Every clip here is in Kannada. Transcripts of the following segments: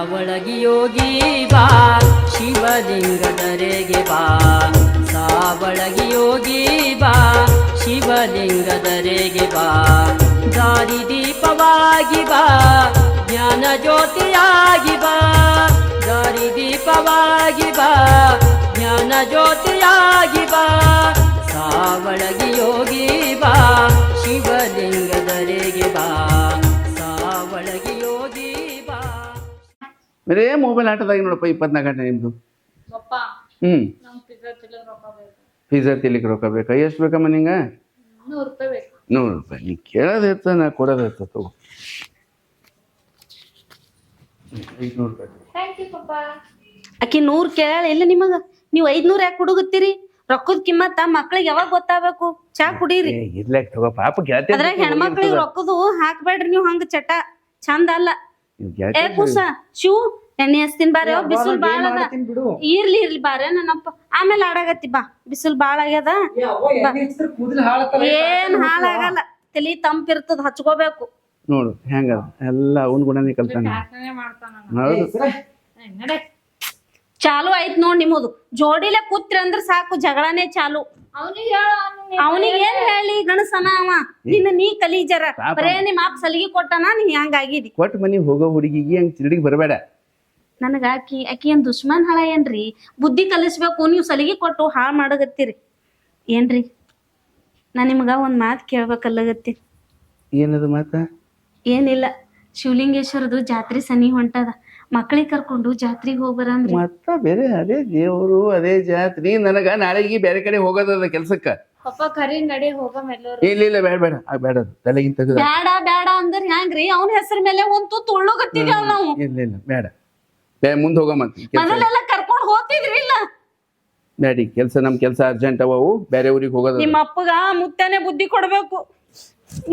ಸಾವಳಗಿ ಯೋಗಿ ಬಾ, ಶಿವಲಿಂಗದರೆಗೆ ಬಾ. ಸಾವಳಗಿ ಯೋಗಿ ಬಾ, ಶಿವಲಿಂಗದರೆಗೆ ಬಾ. ದಾರಿ ದೀಪವಾಗಿ ಬಾ, ಜ್ಞಾನ ಜ್ಯೋತಿಯಾಗಿ ಬಾ. ದಾರಿ ದೀಪವಾಗಿ ಬಾ, ಜ್ಞಾನ ಜ್ಯೋತಿಯಾಗಿ ಬಾ. ಸಾವಳಗಿ ಯೋಗಿ ಬಾ ಶಿವಲಿಂಗದರೆಗೆ ಬರೇ ಮೊಬೈಲ್ ಆಟದಾಗ ನೋಡಪ್ಪ ಇಪ್ಪತ್ನಾಲ್ಕು ಗಂಟೆ ನಿಮ್ದು. ಹ್ಮ್. ಹ್ಞೂ ಪಿಜ್ಜಾ ತಿಲಿಕ್ಕೆ ರೊಕ್ಕ ಬೇಕಾ. ಎಷ್ಟು ಬೇಕಮ್ಮ ನಿಂಗ? ನೂರು ರೂಪಾಯಿ ನೀ ಕೇಳೋದು ಇರ್ತದೆ ನಾ ಕೊಡೋದು ಇರ್ತದೆ ತಗೋ. ಐದುನೂರು ರೂಪಾಯಿ. ಆಕಿ ನೂರ್ ಕೇಳ ಇಲ್ಲ ನಿಮಗ? ನೀವ್ ಐದ್ನೂರ್ ಯಾಕೆ ಹುಡುಗುತ್ತೀರಿ? ರೊಕ್ಕದ ಕಿಮ್ಮತ್ತ ಮಕ್ಳಿಗೆ ಯಾವಾಗ ಗೊತ್ತಾಗಬೇಕು? ಚಾ ಕುಡೀರಿ. ಏ, ಇರ್ಲಾಕ್ ತಗೋ ಪಾಪ ಗೆಳತಿ ಅದ್ರಾಗ ಹೆಣ್ಮಕ್ಳಿಗೆ ರೊಕ್ಕದು ಹಾಕ್ಬೇಡ್ರಿ ನೀವ್ ಹಂಗ ಚಟ. ಚಂದ ಅಲ್ಲ. ಏ ಕೂಸ ಶಿವ್. ಎಣ್ಣೆ ಹಚ್ತೀನಿ ಬಾರ ಬಿಸಿಲು ಬಾಳ ಅದ ಇರ್ಲಿ ಇರ್ಲಿ ಬಾರ ನನ್ನಪ್ಪ. ಆಮೇಲೆ ಆಡಾಗತ್ತಿ ಬಾ. ಬಿಸಿಲು ಬಾಳ ಆಗ್ಯದ ಏನ್ ಹಾಳಾಗಲ್ಲ. ತಲಿ ತಂಪಿರ್ತದ ಹಚ್ಕೋಬೇಕು. ನೋಡು ಹೆಂಗ? ಎಲ್ಲ ಅವನ್ ಗುಣನೇ ಕಲ್ತಾನ. ಚಾಲು ಆಯ್ತು ನೋಡ್ ನಿಮ್ಮದು. ಜೋಡಿಲೆ ಕೂತ್ರಿ ಅಂದ್ರ ಸಾಕು ಜಗಳನೇ ಚಾಲು. ಅವನಿಗೆ ಏನ್ ಹೇಳಿ ಗಣಸನ ಅವ? ನಿನ್ನ ನೀ ಕಲಿ ಜರ ಪಾಪ. ಬರೇ ನಿಮ್ ಅಪ್ಪ ಸಲಿಗೆ ಕೊಟ್ಟನ ನೀ ಹಂಗಾಗಿದಿ ಕೊಟ್ಟು ಮನಿ ಹೋಗೋ ಹುಡುಗಿಗೆ ಹಂಗ ತಿರುಡಿಗೆ ಬರಬೇಡ. ನನಗ ಆಕಿ ಆಕಿ ಏನ್ ದುಶ್ಮನ್ ಹಳ ಏನ್ರಿ? ಬುದ್ಧಿ ಕಲಿಸ್ಬೇಕು ನೀವು ಸಲಿಗೆ ಕೊಟ್ಟು ಹಾ ಮಾಡಗತ್ತೀರಿ ಏನ್ರಿ? ನಾ ನಿಮ್ಗ ಒಂದ್ ಮಾತ್ ಕೇಳ್ಬೇಕಲ್ಲಗತ್ತಿ. ಏನದು ಮಾತ? ಏನಿಲ್ಲ ಶಿವಲಿಂಗೇಶ್ವರದು ಜಾತ್ರೆ ಸನಿ ಹೊಂಟದ. ಮಕ್ಳಿಗೆ ಕರ್ಕೊಂಡು ಜಾತ್ರೆಗೆ ಹೋಗ್ಬರಂದ್ರಿ. ಮತ್ತ ಬೇರೆ ಅದೇ ದೇವರು ಅದೇ ಜಾತ್ರಿ. ನನಗ ನಾಳೆಗೆ ಬೇರೆ ಕಡೆ ಹೋಗೋದದ ಕೆಲ್ಸಕ್ಕ. ಪಪ್ಪ ಕರಿ ನಡಿ ಹೋಗಮ್ ಎಲ್ಲರೂ ಇಲ್ಲ ಇಲ್ಲ ಬೇಡ ಬೇಡ ಆ, ಬೇಡ ಅದು ತಲೆಗಿಂತ ತೆಗ್ದು. ಬ್ಯಾಡ ಬ್ಯಾಡ ಅಂದ್ರ. ಹೆಂಗ್ರಿ? ಅವನ ಹೆಸರ ಮೇಲೆ ಒಂದ್ ತುತ್ತು ಉಳ್ಳುಗತ್ತಿದೇವ್ ನಾವು. ಇಲ್ಲ ಇಲ್ಲ ಬೇಡ. ಬೇ ಮುಂದೆ ಹೋಗಮಂತ ಕೆಲ್ಸ ಮೊದಲೆಲ್ಲ ಕರ್ಕೊಂಡ್ ಹೋಗ್ತಿದ್ರಿ ಇಲ್ಲ? ಬ್ಯಾಡಿ ಕೆಲಸ ನಮ್ ಕೆಲಸ ಅರ್ಜೆಂಟ್ ಅವ ಅವು ಬೇರೆ ಊರಿಗೆ ಹೋಗೋದು ನಿಮ್ಮ ಅಪ್ಪಗ ಮುತ್ತೇನೆ ಬುದ್ಧಿ ಕೊಡ್ಬೇಕು.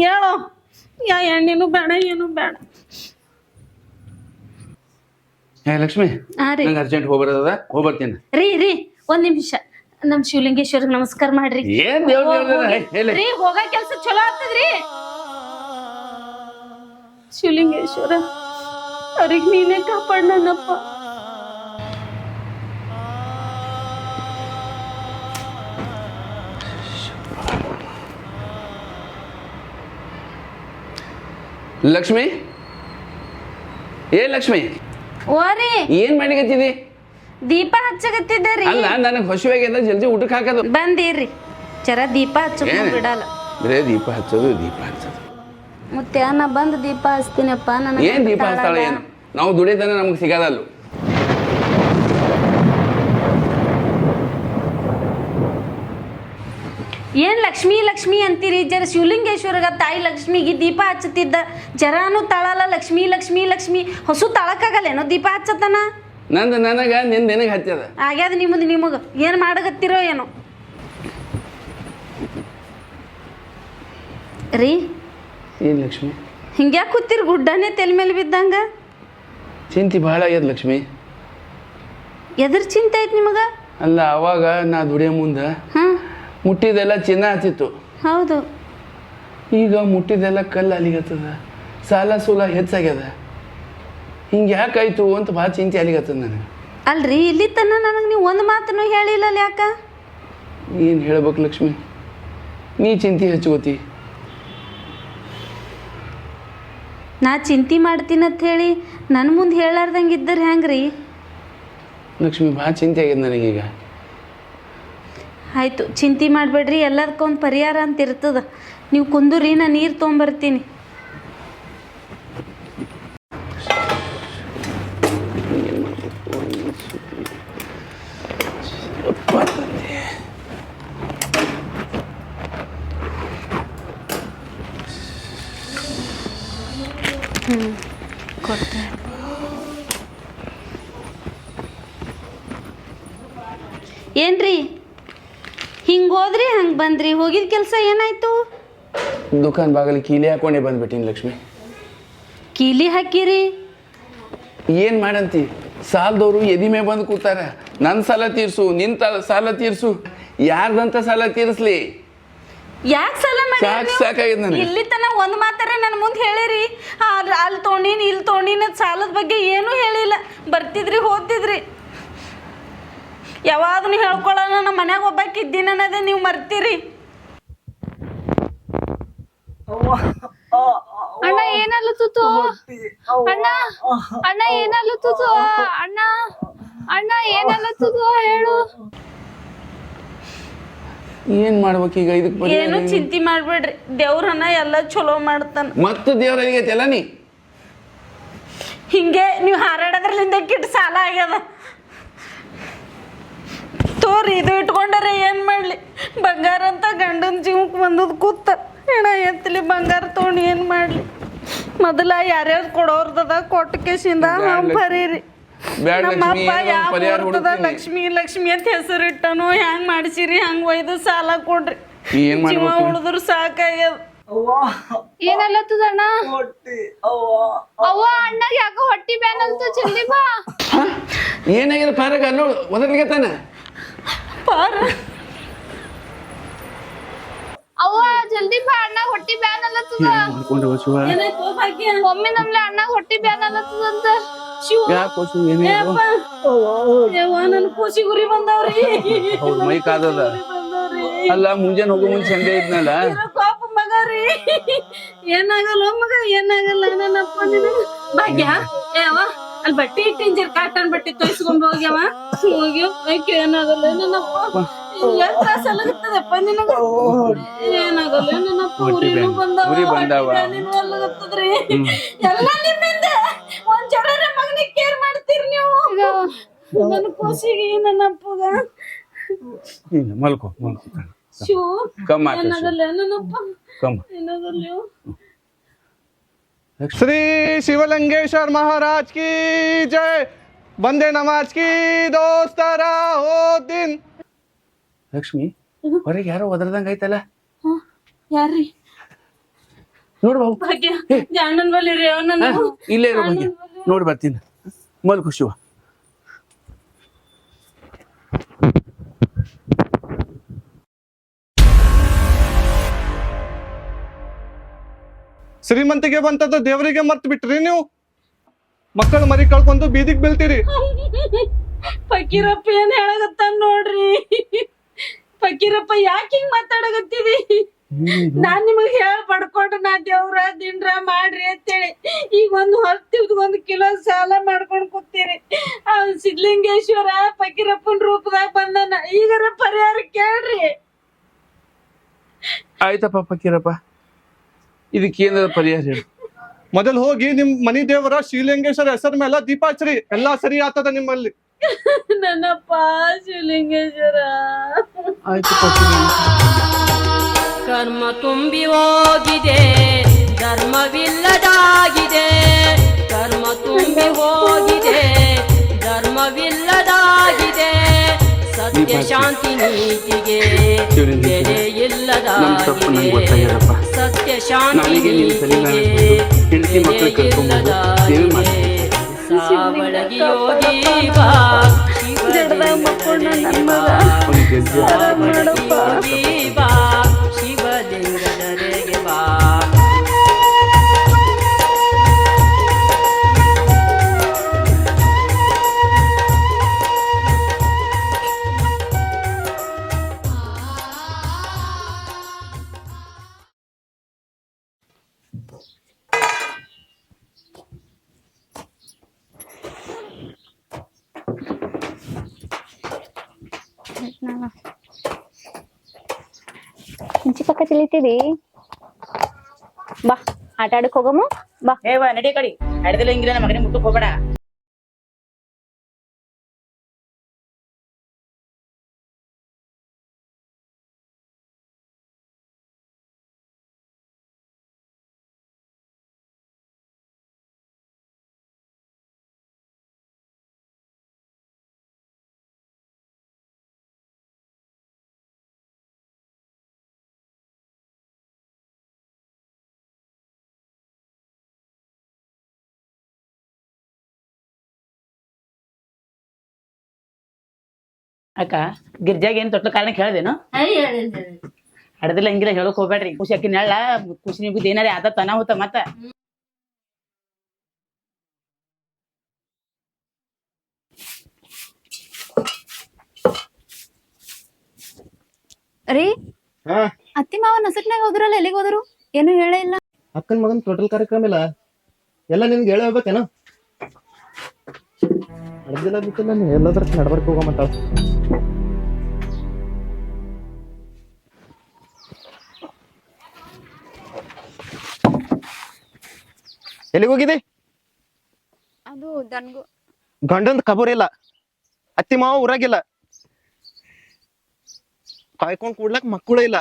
ಹೇಳೋ ಯಾ ಎಣ್ಣೆನು ಬೇಡ ಏನು ಬೇಡ. ಲಕ್ಷ್ಮಿ ಹಾ ರೀ. ನಂಗೆ ಅರ್ಜೆಂಟ್ ಹೋಗ್ಬರೋದ ಹೋಗ್ಬರ್ತೀನಿ. ರೀ ರೀ ಒಂದ್ ನಿಮಿಷ. ನಮ್ ಶಿವಲಿಂಗೇಶ್ವರ್ಗ್ ನಮಸ್ಕಾರ ಮಾಡ್ರಿ. ಏನ್ ದೇವ್ರ ಹೇಳಿ. ರೀ ಹೋಗ ಕೆಲ್ಸ ಚಲೋ ಆಗ್ತದ್ರಿ. ಶಿವಲಿಂಗೇಶ್ವರ. ಅವ್ರಿಗೆ ನೀನೇ ಕಾಪಾಡ್ನಪ್ಪ ಲಕ್ಷ್ಮಿ? ಏ ಲಕ್ಷ್ಮಿ? ಓರಿ. ಏನ್ ಮಾಡಿಕತ್ತಿದಿ ದೀಪ ಹಚ್ಚಗತ್ತಿದ್ದಾರೆ ರೀ. ಅಲ್ಲ ನನಗೆ ಹಸುವಾಗ್ಯದ ಜಲ್ದಿ ಊಟಕ್ಕೆ ಹಾಕೋದು. ಬಂದಿರ್ರಿ ಚರ ದೀಪ ಹಚ್ಚಕ್ಕೆ? ಬಿಡಲ್ಲ ಬರೇ ದೀಪ ಹಚ್ಚೋದು ದೀಪ ಹಚ್ಚೋದು. ಮತ್ತೆ ನಾ ಬಂದ್ ದೀಪ ಹಚ್ತೀನಪ್ಪ ನನಗೆ ಏನ್ ದೀಪ ಹಚ್ತಾಳೆ ಏನು? ನಾವು ದುಡಿತಾನೆ ನಮ್ಗೆ ಸಿಗದಲ್ಲ. ಏನ್ ಲಕ್ಷ್ಮಿ ಲಕ್ಷ್ಮಿ ಅಂತೀರಿ? ಜರ ಶಿವಲಿಂಗೇಶ್ವರಗ ತಾಯಿ ಲಕ್ಷ್ಮಿಗೆ ದೀಪ ಹಚ್ಚುತ್ತಿದ್ದ ಜರಾನು ತಳಲ ಲಕ್ಷ್ಮಿ ಲಕ್ಷ್ಮಿ ಲಕ್ಷ್ಮಿ ಹೊಸು ತಳಕಾಗಲ್ಲೇನೋ ದೀಪ ಹಚ್ಚತನ ನಂದು ನನಗ ನಿನ್ ನಿನಗೆ ಹಚ್ಚದ. ಆಗ್ಯಾದ ನಿಮ್ದು ನಿಮಗ. ಏನ್ ಮಾಡಗತ್ತಿರೋ ಏನೋ? ರೀ? ಏನ್ ಲಕ್ಷ್ಮಿ? ಹಿಂಗ್ಯಾಕೆ ಕೂತಿರ್ ಗುಡ್ಡನೇ ತೆಲ್ ಮೇಲೆ ಬಿದ್ದಂಗ? ಚಿಂತೆ ಭಾಳ ಆಗ್ಯದ ಲಕ್ಷ್ಮಿ. ಎದ್ರ ಚಿಂತೆ ಆಯ್ತು ನಿಮಗ? ಅಲ್ಲ ಅವಾಗ ನಾ ದುಡಿಯೋ ಮುಂದೆ ಹಾಂ. ಮುಟ್ಟಿದೆಲ್ಲ ಚಿನ್ನ ಹಚ್ಚಿತ್ತು. ಹೌದು. ಈಗ ಮುಟ್ಟಿದೆಲ್ಲ ಕಲ್ಲು ಅಲಿಗತ್ತದ. ಸಾಲ ಸೂಲ ಹೆಚ್ಚಾಗ್ಯದ. ಹಿಂಗೆ ಯಾಕಾಯ್ತು ಅಂತ ಭಾಳ ಚಿಂತೆ ಅಲಿಗತ್ತದ ನನಗೆ. ಅಲ್ರಿ ಇಲ್ಲಿ ತನ ನನಗೆ ನೀವು ಒಂದು ಮಾತನ್ನು ಹೇಳಿಲ್ಲ ಯಾಕ? ಏನು ಹೇಳ್ಬೇಕು ಲಕ್ಷ್ಮಿ? ನೀ ಚಿಂತೆ ಹಚ್ಕೋತಿ ನಾ ಚಿಂತೆ ಮಾಡ್ತೀನಂತ ಹೇಳಿ ನನ್ನ ಮುಂದೆ ಹೇಳಾರ್ದಂಗೆ ಇದ್ದರೆ ಹೆಂಗ್ರಿ ಲಕ್ಷ್ಮಿ ಭಾಳ ಚಿಂತೆ ಆಗಿದೆ ನನಗೀಗ. ಆಯಿತು ಚಿಂತೆ ಮಾಡಬೇಡ್ರಿ ಎಲ್ಲದಕ್ಕೊಂದು ಪರಿಹಾರ ಅಂತ ಇರ್ತದೆ ನೀವು ಕುಂದುರಿ ನಾ ನೀರು ತೊಗೊಂಬರ್ತೀನಿ. ಹ್ಞೂ ಏನ್ರಿ? ಹಿಂಗೆ ಹೋದ್ರಿ ಹಂಗೆ ಬಂದ್ರಿ. ಹೋಗಿದ ಕೆಲಸ ಏನಾಯ್ತು? ದುಕಾನ್ ಬಾಗಲಿ ಕೀಲಿ ಹಾಕೊಂಡೇ ಬಂದ್ಬಿಟ್ಟಿನಿ ಲಕ್ಷ್ಮಿ. ಕೀಲಿ ಹಾಕಿರಿ. ಏನು ಮಾಡಂತಿ? ಸಾಲದವರು ಎದಿಮೆ ಬಂದು ಕೂತಾರ. ನನ್ನ ಸಾಲ ತೀರ್ಸು ನಿನ್ನ ಸಾಲ ತೀರ್ಸು. ಯಾರ್ದಂತ ಸಾಲ ತೀರಿಸ್ಲಿ? ಯಾಕೆ ಸಾಲ ಸಾಕ್ ಸಾಕಾಗಿದೆ ನನಗೆ. ಇಲ್ಲಿ ತನ ಒಂದ್ ಮಾತಾರ ನನ್ನ ಮುಂದೆ ಹೇಳಿರಿ. ಅಲ್ಲಿ ಅಲ್ಲಿ ತೊಗೊಂಡಿನಿ ಇಲ್ಲಿ ತೊಗೊಂಡಿನ ಸಾಲದ ಬಗ್ಗೆ ಏನೂ ಹೇಳಿಲ್ಲ. ಬರ್ತಿದ್ರಿ ಹೋಗ್ತಿದ್ರಿ. ಯಾವಾಗನು ಹೇಳ್ಕೊಳ್ಳೋಣ ನಮ್ಮ ಮನ್ಯಾಗ ಒಬ್ಬಾಕಿ ಇದ್ದೀನಿ ಅನ್ನೋದೇ ನೀವು ಮರ್ತೀರಿ. ಅಣ್ಣ ಏನಲ್ಲುತ್ತಿತ್ತು ಅಣ್ಣ ಅಣ್ಣ ಏನಲ್ಲುತ್ತಿತ್ತು ಅಣ್ಣ ಅಣ್ಣ ಏನಲ್ಲುತ್ತಿತ್ತು ಹೇಳು. ಏನ್ ಮಾಡ್ಬೇಕು ಈಗ ಇದಕ್ಕೆ ಬರೀ ಏನು ಚಿಂತೆ ಮಾಡ್ಬೇಡ್ರಿ. ದೇವ್ರನ್ನ ಎಲ್ಲ ಚಲೋ ಮಾಡ್ತಾನ. ಮತ್ತೆ ದೇವ್ರ ಅಲ್ಲಿಗೈತೆಲ್ಲ ನೀ? ಹಿಂಗೆ ನೀವು ಹಾರಾಡೋದ್ರಲ್ಲಿಂದ ಕಿಟ್ ಸಾಲ ಆಗ್ಯದ. ತೋರಿ ಇದು ಇಟ್ಕೊಂಡರೆ ಏನು ಮಾಡಲಿ? ಬಂಗಾರ ಅಂತ ಗಂಡನ ಜೀವಕ್ಕೆ ಬಂದದ್ ಕೂತ. ಹೆಣ ಎತ್ತಲಿ ಬಂಗಾರ ತೊಗೊಂಡು ಏನು ಮಾಡಲಿ? ಮೊದಲ ಯಾರ್ಯಾರು ಕೊಡೋರ್ದದ ಕೊಟ್ಟ ಕೇಸಿಂದ ಹಂಗೆ. ಬರೀರಿ. ಬ್ಯಾಡ್ ನಮ್ಮ ಲಕ್ಷ್ಮಿ, ಅಪ್ಪ ಏನೋ ಯಾವ ಪರಿಹಾರ ಹುಡ್ತದ ಹುಡುಕ್ತೀನಿ. ಲಕ್ಷ್ಮಿ ಲಕ್ಷ್ಮಿ ಅಂತ ಹೆಸರಿಟ್ಟನು. ಹೆಂಗ್ ಮಾಡಿಸಿರಿ? ಹಂಗ್ ಒಯ್ದು ಸಾಲ ಕೊಡ್ರಿ. ಏನ್ ಜೀವ ಮಾಡ್ಬೇಕು ಉಳಿದ್ರು ಸಾಕಾಗ್ಯದ. ಏನಲ್ಲತ್ತದ ಅಣ್ಣ ಅವ್ವ. ಅಣ್ಣಗ್ ಯಾಕೋ ಹೊಟ್ಟಿ ಬ್ಯಾನ್ ಅಂತ ಜಲ್ದಿ ಬಾ. ಏನಾಗಿದೆ ಪಾರಗ? ಅಲ್ಲೋ ಒದರ್ಲಿಗೆ ತಾನೆ? ಪಾರ. ಅವ್ವ ಜಲ್ದಿ ಬಾ ಅಣ್ಣ ಹೊಟ್ಟಿ ಬ್ಯಾನ್ ಅಲ್ಲತ್ತದ. ಶಿವ? ಒಮ್ಮೆ ನಮ್ಲೆ ಅಣ್ಣ ಹೊಟ್ಟಿ ಬ್ಯಾನ್ ಅಲ್ಲತ್ತದಂತ. ಯಾಕೆ ನನ್ ಗುರಿ ಬಂದವ್ರಿ. ಹೌದು ಮೈ ಕಾದದ. ಅಲ್ಲ ಮುಂಜಾನೆ ಹೋಗೋ ಮುಂಚೆ ಸಂಡೆ ಇದ್ನಲ್ಲ? ಪಾಪ ಮಗ ರೀ. ಏನಾಗಲ್ಲ ಮಗ ಏನಾಗಲ್ಲ ಭಾಗ್ಯ ಅಲ್ಲಿ ಬಟ್ಟೆ ಇಟ್ಟಿಂಜರ್ ಕಾಟನ್ ಬಟ್ಟೆ ತೊಯ್ಸ್ಕೊಂಡ್ ಹೋಗ್ಯವ. ಐಕೆ ಏನಾಗಲ್ಲ ನನ್ನಪ್ಪ. ನಿನಗ. ಏನಾಗಲ್ಲ ನನ್ನಪ್ಪ ಬಂದವ ಉರಿ ಬಂದಾವ. ಎಲ್ಲ ನಿಮ್ಮಿಂದ ಈಗ ನನ್ನ ಕೂಸಿಗೆ ನನ್ನ ಅಪ್ಪಗ. ಮಲ್ಕೋ ಮಲ್ಕೋ. ಕಮ್ಮ ಕಮ್ಮ ಶ್ರೀ ಶಿವಲಿಂಗೇಶ್ವರ್ ಮಹಾರಾಜ್ ಕಿ ಜಯ ಬಂದೆ ನಮಾಜ್ ಕಿ ದೋಸ್ತರ ಹೋ ದಿನ್. ಲಕ್ಷ್ಮಿ ಹೊರಗೆ ಯಾರೋ ಒದರ್ದಂಗ ಐತಲ್ಲ? ಯಾರ್ರಿ? ನೋಡು ಬಾಬು. ಭಾಗ್ಯ ರೀ ಅವನ ಇಲ್ಲೇ ಇರೋ ಭಾಗ್ಯ. ನೋಡಿ ಬರ್ತೀನಿ. ಮಲ್ಕು ಶಿವ. ಶ್ರೀಮಂತಿಗೆ ಬಂತದ್ದು ದೇವರಿಗೆ ಮರ್ತು ಬಿಟ್ರಿ ನೀವು? ಮಕ್ಕಳು ಮರಿ ಕಳ್ಕೊಂಡು ಬೀದಿಗೆ ಬೀಳ್ತೀರಿ. ಫಕೀರಪ್ಪ ಏನ್ ಹೇಳಗತ್ತಾನ ನೋಡ್ರಿ? ಫಕೀರಪ್ಪ ಯಾಕೆ ಹಿಂಗ್ ಮಾತಾಡಗತ್ತೀರಿ ನಾನ್ ನಿಮಗ್ ಹೇಳ ಪಡ್ಕೊಂಡ್ರ ನಾ ದೇವ್ರ ದಿಂಡ್ರ ಮಾಡ್ರಿ ಅಂತೇಳಿ. ಈಗ ಒಂದ್ ಹೊತ್ತಿದ್ ಒಂದ್ ಕಿಲೋ ಸಾಲ ಮಾಡ್ಕೊಂಡ್ ಕೂತೀರಿ. ಆ ಸಿದ್ಲಿಂಗೇಶ್ವರ ಫಕೀರಪ್ಪನ ರೂಪದಾಗ ಬಂದನ. ಈಗರ ಪರಿಹಾರ ಕೇಳ್ರಿ. ಆಯ್ತಪ್ಪ ಫಕೀರಪ್ಪ. ಇದಕ್ಕೆ ಏನಾದ್ರು ಪರಿಹಾರ ಹೇಳಿ. ಮೊದಲು ಹೋಗಿ ನಿಮ್ ಮನಿ ದೇವರ ಶ್ರೀಲಿಂಗೇಶ್ವರ ಹೆಸರ ಮೇಲೆ ದೀಪ ಹಚ್ಚ್ರಿ. ಎಲ್ಲಾ ಸರಿ ಆತದ ನಿಮ್ಮಲ್ಲಿ. ನನ್ನಪ್ಪ ಶಿವಲಿಂಗೇಶ್ವರ ಆಯ್ತು ಕರ್ಮ ತುಂಬಿ ಹೋಗಿದೆ ಧರ್ಮವಿಲ್ಲದಾಗಿದೆ. ಕರ್ಮ ತುಂಬಿ ಹೋಗಿದೆ ಧರ್ಮವಿಲ್ಲದಾಗಿದೆ. ಸತ್ಯ ಶಾಂತಿ ನೀತಿಗೆ ಬೆಲೆ ಇಲ್ಲದಾಗಿದೆ. ಸತ್ಯ ಶಾಂತಿ ನೀತಿಗೆ ಬೆಲೆ ಇಲ್ಲದಾಗಿದೆ. ಸಾವಳಗಿ ಯೋಗಿ ಬಾ. ಅವ್ನಿಗೆ ಗೆಜ್ಜೆ ಸಾವಳಗಿ ಯೋಗಿ ಬಾ. ತಿಳಿತೀರಿ ಬಾ ಆಟ ಆಡಕ್ ಹೋಗಮ್ಮ ಬಾ. ಏವ ನಡಿ ಕಡಿ. ನಡೆದಿಲ್ಲ ಹಿಂಗಿಲ್ಲ ಮಗನಿಗೆ ಮುಟ್ಟಕ್ ಹೋಗ್ಬೇಡ. ಅಕ್ಕ ಗಿರ್ಜಾಗ ಏನ್ ತೊಟ್ಲ ಕಾರಣ ಹೇಳ್ದೇನು? ಹಡ್ದಿಲ್ಲ ಹಿಂಗಿಲ್ಲ ಹೇಳಕ್ ಹೋಗ್ಬೇಡ್ರಿ ಖುಷಿ ಅಕ್ಕಿನ ಹೇಳ ಖುಷಿ ನಿಮ್ಗೆ ಏನಾರ ಆದ ತನ ಹೋತ ಮತ್ತ. ರೀ ಹಾ. ಅತ್ತಿ ಮಾವ ನಸಟ್ನಾಗ ಹೋದ್ರಲ್ಲ ಎಲ್ಲಿಗೆ ಹೋದ್ರು? ಏನು ಹೇಳೇ ಇಲ್ಲ. ಅಕ್ಕನ ಮಗನ್ ಟೋಟಲ್ ಕಾರ್ಯಕ್ರಮ ಇಲ್ಲ. ಎಲ್ಲ ನಿನ್ಗೆ ಹೇಳಿ ಹೋಗ್ಬೇಕೇನು? ಅಡ್ದಿಲ್ಲ ಬಿಟ್ಟಿಲ್ಲ ಎಲ್ಲದರ ಎಲ್ಲಾದ್ರ ಹೋಗೋ ಹೋಗಮಂತಾಳ ಎಲ್ಲಿಗೆ ಹೋಗಿದೆ ಅದು ದನ್ಗು ಗಂಡಂದ್ ಕಬೂರ್ ಇಲ್ಲ. ಅತ್ತಿ ಮಾವ ಊರಾಗಿಲ್ಲ. ಕಾಯ್ಕೊಂಡ್ ಕೂಡ್ಲಕ್ ಮಕ್ಕಳು ಇಲ್ಲ.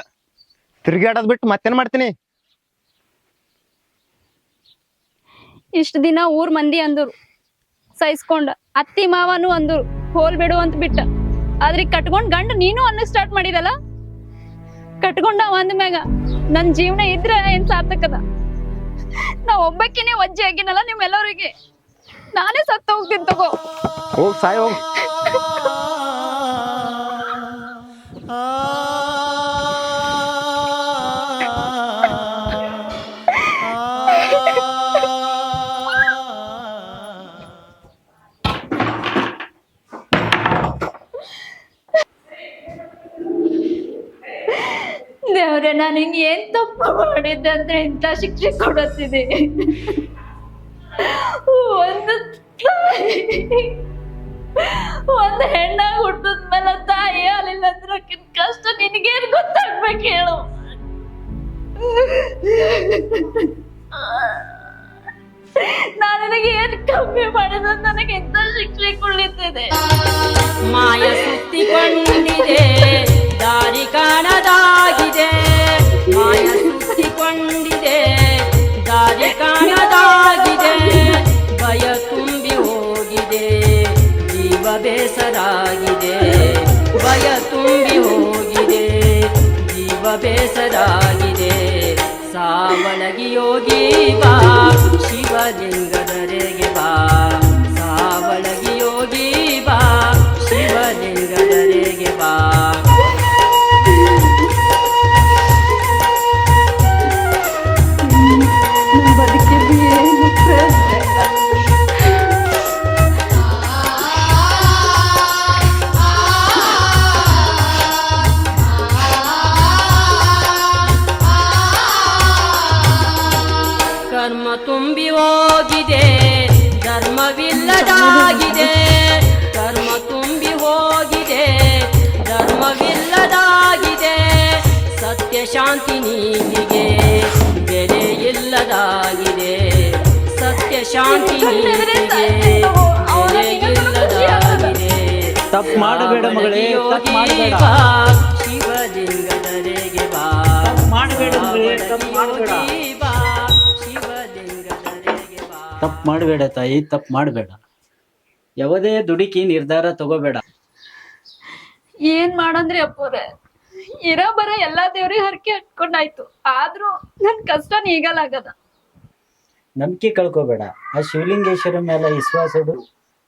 ತಿರ್ಗಾಡೋದ್ ಬಿಟ್ಟು ಮತ್ತೇನ್ ಮಾಡ್ತೀನಿ? ಇಷ್ಟ ದಿನ ಊರ್ ಮಂದಿ ಅಂದ್ರು ಸಹಿಸ್ಕೊಂಡ ಅತ್ತಿ ಮಾವನು ಅಂದ್ರು ಹೋಲ್ ಬಿಡು ಅಂತ ಬಿಟ್ಟ. ಆದ್ರೆ ಕಟ್ಕೊಂಡ್ ಗಂಡ ನೀನು ಅನ್ನ ಸ್ಟಾರ್ಟ್ ಮಾಡಿದಲ್ಲ? ಕಟ್ಕೊಂಡ ಒಂದ್ ಮ್ಯಾಗ ನನ್ ಜೀವನ ಇದ್ರ ಏನ್ ಸಾರ್ಥಕದ? ನಾ ಒಬ್ಬಕ್ಕಿನೇ ವಜ್ಜೆ ಆಗಿನಲ್ಲ ನಿಮ್ಮೆಲ್ಲರಿಗೆ? ನಾನೇ ಸತ್ತು ಹೋಗ್ತೀನಿ ತಗೋ. ಹೋಗ್ ಸಾಯ್. ಹೋಗ್ ದೇವ್ರೆ ನಾನು ಹಿಂಗೆ ಏನ್ ತಪ್ಪು ಮಾಡಿದ್ದೆ ಅಂದ್ರೆ ಇಂಥ ಶಿಕ್ಷೆ ಕೊಡತ್ತಿದೆ. ಒಂದು ಒಂದ್ ಹೆಣ್ಣಾಗ ಹುಟ್ಟದ್ಮೇಲೆ ತಾಯಿ ಅಲ್ಲಿಲ್ಲ ಅಂದ್ರೆ ಆಕಿನ್ ಕಷ್ಟ ನಿನಗೇನು ಗೊತ್ತಾಗ್ಬೇಕು ಹೇಳು. ನಾನು ನನಗೆ ಏನ್ ಕಮ್ಮಿ ಮಾಡಿದ ನನಗೆ ಎಂತ ಶಿಕ್ಷೆ ಕೊಡ್ಲಿತ್ತಿದೆ. ಮಾಯ ಸುತ್ತಿಕೊಂಡಿದೆ. ದಾರಿ ಕಾಣದಾಗಿದೆ, ಮಾಯ ಸುತ್ತಿಕೊಂಡಿದೆ ದಾರಿ ಕಾಣದಾಗಿದೆ, ಭಯ ತುಂಬಿ ಹೋಗಿದೆ, ಜೀವ ಬೇಸರಾಗಿದೆ. ಭಯ ತುಂಬಿ ಹೋಗಿದೆ, ಜೀವ ಬೇಸರಾಗಿದೆ. ಸಾವಳಗಿ ಯೋಗಿ ಬಾ ಶಿವಲಿಂಗದರೆಗೆ ತಪ್ಪು ಮಾಡಬೇಡ ಮಗಳೇ, ತಪ್ಪು ಮಾಡಬೇಡ. ಮಾಡಬೇಡ ಮಗಳೇ, ತಪ್ಪು ಮಾಡಬೇಡ. ತಾಯಿ ತಪ್ಪು ಮಾಡಬೇಡ. ಯಾವುದೇ ದುಡುಕಿ ನಿರ್ಧಾರ ತಗೋಬೇಡ. ಏನ್ ಮಾಡಂದ್ರಿ ಅಪ್ಪೋರೆ ಇರೋ ಬರೋ ಎಲ್ಲಾ ದೇವ್ರಿಗೆ ಹರಕೆ ಹಟ್ಕೊಂಡಾಯ್ತು ಆದ್ರೂ ನನ್ ಕಷ್ಟ ನೀಗಲಾಗದ ನಂಬಿಕೆ ಕಳ್ಕೋಬೇಡ. ಆ ಶಿವಲಿಂಗೇಶ್ವರ ಮೇಲೆ ವಿಶ್ವಾಸ ಎಲ್ಲಾ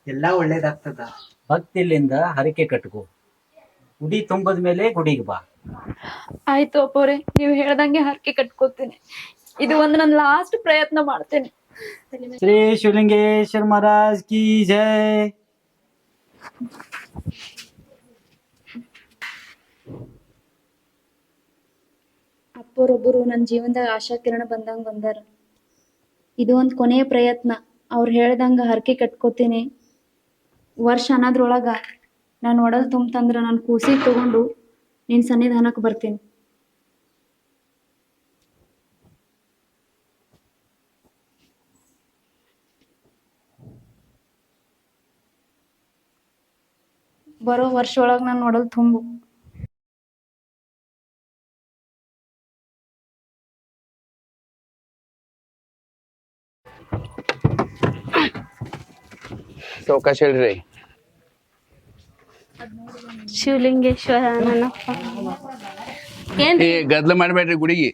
ಎಲ್ಲ ಒಳ್ಳೇದಾಗ್ತದ. ಭಕ್ತಿಲಿಂದ ಹರಕೆ ಕಟ್ಕೋ. ಗುಡಿ ತುಂಬದ ಮೇಲೆ ಗುಡಿಗೆ ಬಾ. ಆಯ್ತು ಅಪ್ಪೋರೆ ನೀವು ಹೇಳ್ದಂಗೆ ಹರಕೆ ಕಟ್ಕೋತೀನಿ. ಇದು ಒಂದು ನನ್ನ ಲಾಸ್ಟ್ ಪ್ರಯತ್ನ ಮಾಡ್ತೇನೆ. ಶ್ರೀ ಶಿವಲಿಂಗೇಶ್ವರ ಮಹಾರಾಜ್ ಕಿ ಜಯ ಅಪ್ಪರೊಬ್ಬರು ನನ್ನ ಜೀವನದಾಗ ಆಶಾ ಕಿರಣ ಬಂದಂಗ ಬಂದಾರ. ಇದು ಒಂದು ಕೊನೆಯ ಪ್ರಯತ್ನ. ಅವ್ರು ಹೇಳ್ದಂಗ ಹರಕೆ ಕಟ್ಕೋತೀನಿ. ವರ್ಷ ಅನ್ನೋದ್ರೊಳಗ ನಾನು ಒಡಲ್ ತುಂಬ್ತಂದ್ರ ನಾನು ಕೂಸಿ ತಗೊಂಡು ನಿನ್ ಸನ್ನಿಧಾನಕ್ಕೆ ಬರ್ತೀನಿ. ಬರೋ ವರ್ಷ ಒಳಗೆ ನಾನು ಒಡಲ್ ತುಂಬು. ಸಾವಕಾಶ ಹೇಳ್ರಿ. ಶಿವಲಿಂಗೇಶ್ವರ ನನ್ನಪ್ಪ. ಏನ್ ಏ ಗದ್ಲ ಮಾಡ್ಬೇಡ್ರಿ ಗುಡಿಗೆ.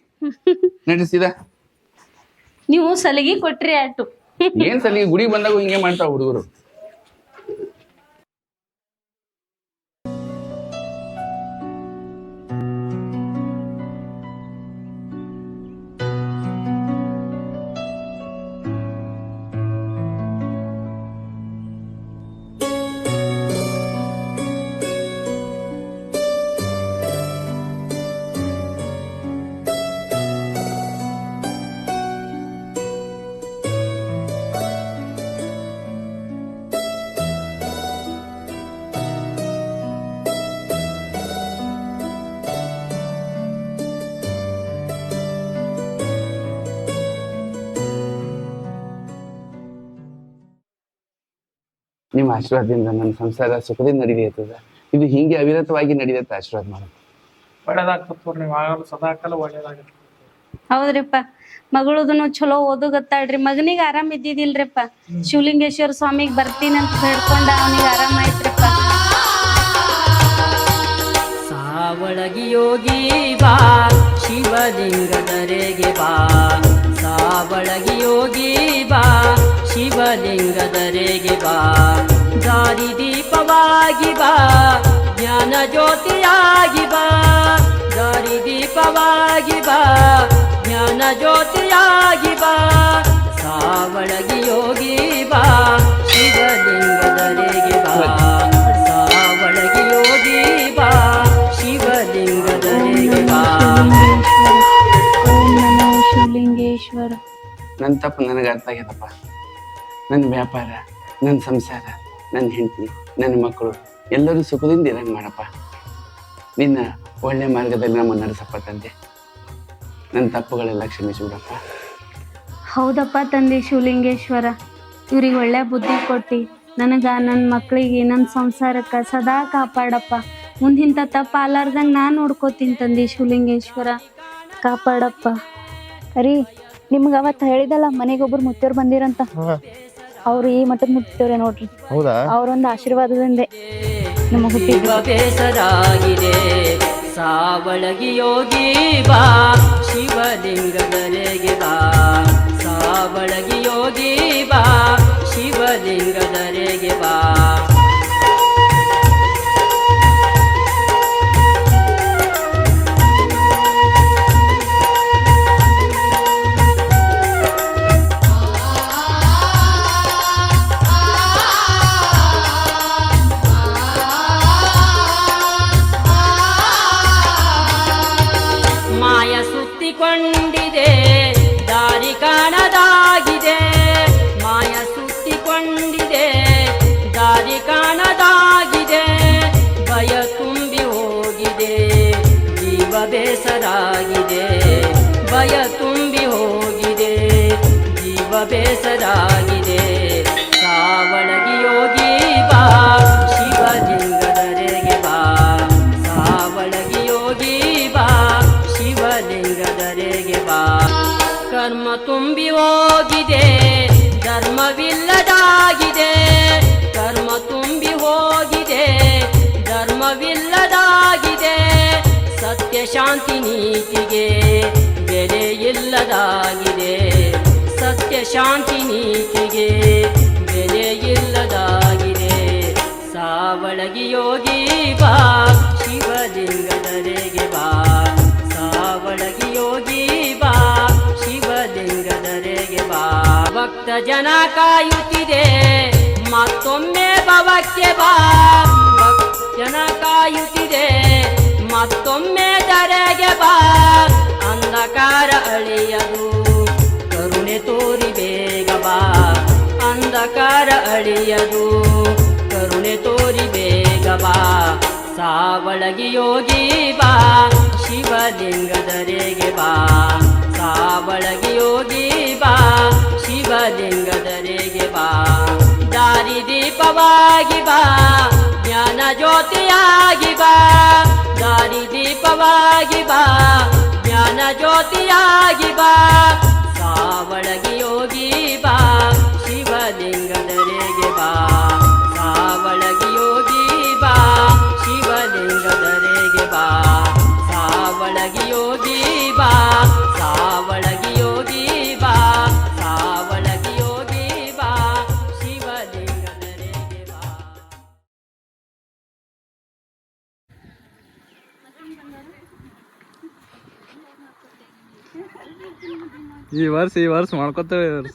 ನಡೆಸಿದ? ನೀವು ಸಲಿಗೆ ಕೊಟ್ರಿ ಆಟು. ಏನ್ ಸಲಿಗೆ? ಗುಡಿ ಬಂದಾಗ ಹಿಂಗೆ ಮಾಡ್ತಾವ ಹುಡುಗರು. ಆಶೀರ್ವಾದದಿಂದ ನನ್ನ ಸಂಸಾರ ಸುಖದಿಂದ ನಡೀತದ ಇದು ಹೀಗೆ ಅವಿರತವಾಗಿ ನಡೆಯುತ್ತೆ ಆಶೀರ್ವಾದ ಒಳ್ಳೇದಾಗ್ತದ ಸದಾಕಾಲ ಒಳ್ಳೇದಾಗುತ್ತೆ ಹೌದ್ರಿಪ್ಪ ಮಗಳದನು ಚಲೋ ಓದುಗತ್ತಾಳ್ರಿ ಮಗನಿಗೆ ಆರಾಮ್ ಇದ್ದಿದಿಲ್ರಿಪ್ಪ ಶಿವಲಿಂಗೇಶ್ವರ ಸ್ವಾಮಿಗೆ ಬರ್ತೀನಿ ಅಂತ ಹೇಳ್ಕೊಂಡ ಅವನಿಗೆ ಆರಾಮ ಆಯ್ತ್ರಿಪ್ಪ. ಸಾವಳಗಿ ಯೋಗಿ ಬಾ ಶಿವಲಿಂಗದರೆಗೆ ಬಾ. ಸಾವಳಗಿ ಯೋಗಿ ಬಾ ಶಿವಲಿಂಗದರೆಗೆ ಬಾ. ದಾರಿ ದೀಪವಾಗಿ ಬಾ ಜ್ಞಾನ ಜ್ಯೋತಿಯಾಗಿ ಬಾ. ದಾರಿ ದೀಪವಾಗಿ ಬಾ ಜ್ಞಾನ ಜ್ಯೋತಿಯಾಗಿ ಬಾ. ಸಾವಳಗಿ ಯೋಗಿ ಬಾ ಶಿವಲಿಂಗದರೆಗೆ ಬಾ. ಸಾವಳಗಿ ಯೋಗಿ ಬಾ ಶಿವಲಿಂಗದರೆಗೆ ಬಾ. ಶಿವಲಿಂಗೇಶ್ವರ. ನನ್ನ ತಪ್ಪು ನನಗೆ ಅರ್ಥ ಆಗ್ಯದಪ್ಪ ನನ್ನ ವ್ಯಾಪಾರ ನನ್ನ ಸಂಸಾರ. ನನ್ನ ಹೆಂಡತಿ ನನ್ನ ಮಕ್ಕಳು ಎಲ್ಲರೂ ಸುಖದಿಂದ ಇರಂಗೆ ಮಾಡಪ್ಪ. ನಿನ್ನ ಒಳ್ಳೆ ಮಾರ್ಗದಲ್ಲಿ ನಮ್ಮ ನಡೆಸಪ್ಪ ತಂದೆ. ನನ್ನ ತಪ್ಪುಗಳೆಲ್ಲ ಕ್ಷಮಿಸಿಬಿಡಪ್ಪ. ಹೌದಪ್ಪ ತಂದೆ ಶಿವಲಿಂಗೇಶ್ವರ. ಇವ್ರಿಗೆ ಒಳ್ಳೆ ಬುದ್ಧಿ ಕೊಟ್ಟು. ನನಗ ನನ್ನ ಮಕ್ಕಳಿಗೆ ನನ್ನ ಸಂಸಾರಕ್ಕೆ ಸದಾ ಕಾಪಾಡಪ್ಪ. ಮುಂದಿಂತ ತಪ್ಪು ಆಲಾರ್ದಂಗೆ ನಾನು ನೋಡ್ಕೋತೀನಿ ತಂದೆ ಶಿವಲಿಂಗೇಶ್ವರ. ಕಾಪಾಡಪ್ಪ. ಅರಿ ನಿಮ್ಗೆ ಅವತ್ತು ಹೇಳಿದಲ್ಲ ಮನೆಗೆ ಒಬ್ರು ಮುತ್ತೋರು ಬಂದಿರಂತ? ಅವ್ರು ಈ ಮಠದ ಮುತ್ತೋರೆ ನೋಡ್ರಿ. ಹೌದಾ? ಅವ್ರೊಂದು ಆಶೀರ್ವಾದದಿಂದ ನಮಗೆ ಬೇಸರಾಗಿದೆ ಸಾವಳಗಿ ಯೋಗಿ ಬಾ ಶಿವಲಿಂಗದರೆಗೆ ಬಾ. ಸಾವಳಗಿ ಯೋಗಿ ಬಾ ಶಿವಲಿಂಗದರೆಗೆ ಬಾ. ತುಂಬಿ ಹೋಗಿದೆ ಧರ್ಮವಿಲ್ಲದಾಗಿದೆ. ಕರ್ಮ ತುಂಬಿ ಹೋಗಿದೆ ಧರ್ಮವಿಲ್ಲದಾಗಿದೆ. ಸತ್ಯ ಶಾಂತಿ ನೀತಿಗೆ ಬೆಲೆ ಇಲ್ಲದಾಗಿದೆ. ಸತ್ಯ ಶಾಂತಿ ನೀತಿಗೆ ಬೆಲೆ ಇಲ್ಲದಾಗಿದೆ. ಸಾವಳಗಿ ಯೋಗಿ ಬಾ, ಶಿವಲಿಂಗದರೆಗೆ ಬಾ. ಸಾವಳಗಿ ಭಕ್ತ ಜನ ಕಾಯುತ್ತಿದೆ. ಮತ್ತೊಮ್ಮೆ ಭವಕ್ಕೆ ಬಾ. ಭಕ್ತ ಜನ ಕಾಯುತ್ತಿದೆ. ಮತ್ತೊಮ್ಮೆ ದರೆಗೆ ಬಾ. ಅಂಧಕಾರ ಅಳಿಯದು. ಕರುಣೆ ತೋರಿ ಬೇಗ ಬಾ. ಅಂಧಕಾರ ಅಳಿಯದು. ಕರುಣೆ ತೋರಿ ಬೇಗ ಬಾ. ಸಾವಳಗಿ ಯೋಗಿ ಬಾ. ಶಿವಲಿಂಗದರೆಗೆ ಬಾ. ಸಾವಳಗಿ ಯೋಗಿ ಬಾ. ಶಿವಲಿಂಗದರೆಗೆ ಬಾ. ದಾರಿ ದೀಪವಾಗಿ ಬಾ. ಜ್ಞಾನ ಜ್ಯೋತಿಯಾಗಿ ಬಾ. ದಾರಿ ದೀಪವಾಗಿ ಬಾ. ಜ್ಞಾನ ಜ್ಯೋತಿಯಾಗಿ ಬಾ. ಈ ವರ್ಷ ಈ ವರ್ಷ ಮಾಡ್ಕೊತೇವೆ ಈ ವರ್ಷ.